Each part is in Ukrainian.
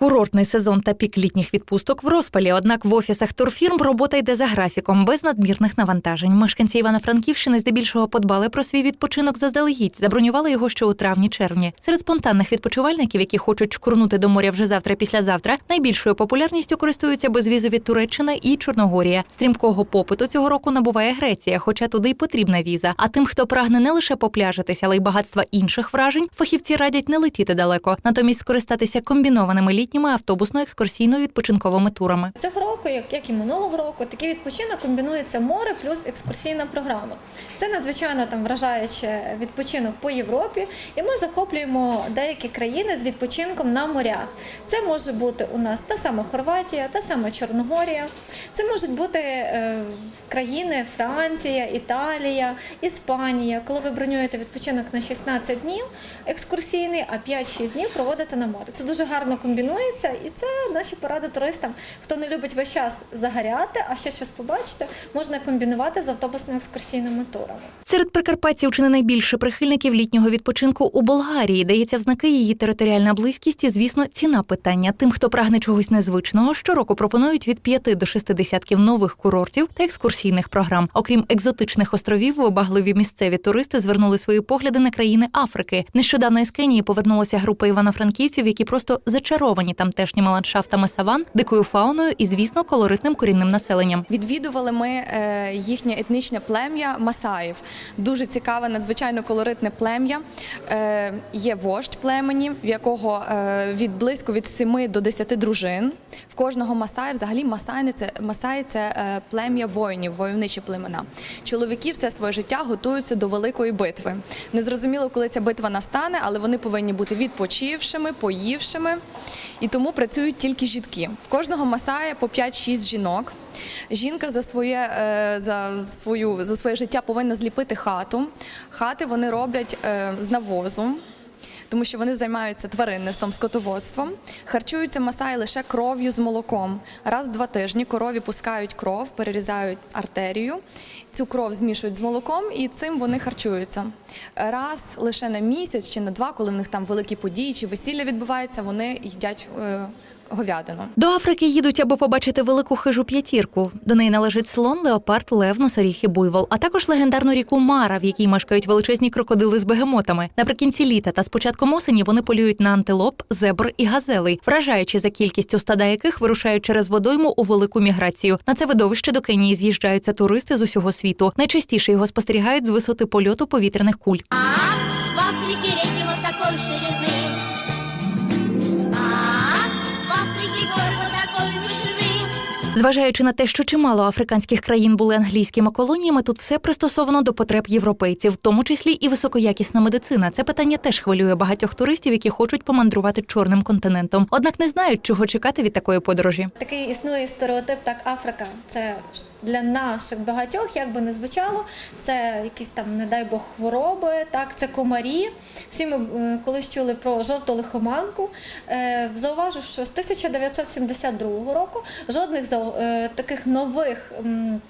Курортний сезон та пік літніх відпусток в розпалі. Однак в офісах турфірм робота йде за графіком, без надмірних навантажень. Мешканці Івано-Франківщини здебільшого подбали про свій відпочинок заздалегідь, забронювали його ще у травні-червні. Серед спонтанних відпочивальників, які хочуть чкурнути до моря вже завтра післязавтра, найбільшою популярністю користуються безвізові Туреччина і Чорногорія. Стрімкого попиту цього року набуває Греція, хоча туди й потрібна віза. А тим, хто прагне не лише попляжитися, але й багатства інших вражень, фахівці радять не летіти далеко, натомість скористатися комбінованими літніми автобусно-екскурсійно-відпочинковими турами. Цього року, як, і минулого року, такий відпочинок комбінується море плюс екскурсійна програма. Це надзвичайно там вражаюче відпочинок по Європі, і ми захоплюємо деякі країни з відпочинком на морях. Це може бути у нас та сама Хорватія, та сама Чорногорія. Це можуть бути е, країни Франція, Італія, Іспанія. Коли ви бронюєте відпочинок на 16 днів екскурсійний, а 5-6 днів проводите на морі. Це дуже гарно комбінується, і це наші поради туристам. Хто не любить весь час загоряти, а ще щось побачити, можна комбінувати з автобусно-екскурсійними турами. Серед прикарпатців чи не найбільше прихильників літнього відпочинку у Болгарії дається в знаки її територіальна близькість і, звісно, ціна питання. Тим, хто прагне чогось незвичного, щороку пропонують від 5 до 6 десятків нових курортів та екскурсійних програм. Окрім екзотичних островів, вибагливі місцеві туристи звернули свої погляди на країни Африки. Нещодавно із Кенії повернулася група івано-франківців, які просто зачаровані тамтешніми ландшафтами саван, дикою фауною і, звісно, колоритним корінним населенням. Відвідували ми е, їхнє етнічне плем'я Масаїв. Дуже цікаве, надзвичайно колоритне плем'я. Е, Є вождь племені, в якого е, від близько від 7 до 10 дружин. В кожного Масаї, взагалі Масаї це, Масаї це плем'я воїнів, войовничі племена. Чоловіки все своє життя готуються до великої битви. Незрозуміло, коли ця битва настане, але вони повинні бути відпочившими, поївшими. І тому працюють тільки жінки. В кожного масає по 5-6 жінок. Жінка за своє, е, за, свою, за своє життя повинна зліпити хату. Хати вони роблять е, з навозу. Тому що вони займаються тваринництвом, скотоводством. Харчуються масаї лише кров'ю з молоком. Раз в два тижні корові пускають кров, перерізають артерію. Цю кров змішують з молоком і цим вони харчуються. Раз лише на місяць чи на два, коли в них там великі події чи весілля відбувається, вони їдять е, говядину. До Африки їдуть, аби побачити велику хижу п'ятірку. До неї належить слон, леопард, лев, носоріг і буйвол, а також легендарну ріку Мара, в якій мешкають величезні крокодили з бегемотами. Наприкінці літа та з початком осені вони полюють на антилоп, зебр і газелей, вражаючи за кількістю стада яких вирушають через водойму у велику міграцію. На це видовище до Кенії з'їжджаються туристи з усього світу. Найчастіше його спостерігають з висоти польоту повітряних куль. В Африке реки করব তা করবি Зважаючи на те, що чимало африканських країн були англійськими колоніями, тут все пристосовано до потреб європейців, в тому числі і високоякісна медицина. Це питання теж хвилює багатьох туристів, які хочуть помандрувати чорним континентом. Однак не знають, чого чекати від такої подорожі. Такий існує стереотип, так Африка це для наших багатьох, як би не звучало, це якісь там, не дай Бог, хвороби, так, це комарі. Всі ми е, колись чули про жовту лихоманку. Е, Зауважу, що з 1972 року жодних зау- е, таких нових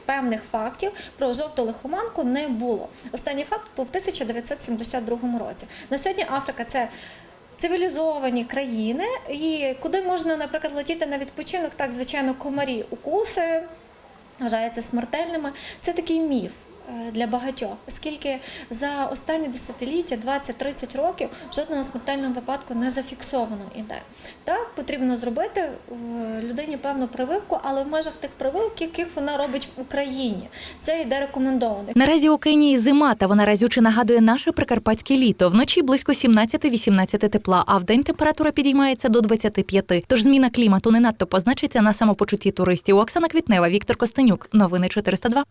певних фактів про жовту лихоманку не було. Останній факт був в 1972 році. На сьогодні Африка це цивілізовані країни, і куди можна, наприклад, летіти на відпочинок, так звичайно, комарі, укуси вважаються смертельними. Це такий міф. Е, Для багатьох, оскільки за останні десятиліття, 20-30 років, жодного смертельного випадку не зафіксовано іде. Так, потрібно зробити е, людині певну прививку, але в межах тих прививок, яких вона робить в Україні. Це йде рекомендовано. Наразі у Кенії зима, та вона разюче нагадує наше прикарпатське літо. Вночі близько 17-18 тепла, а вдень температура підіймається до 25. Тож зміна клімату не надто позначиться на самопочутті туристів. Оксана Квітнева, Віктор Костенюк. Новини 402.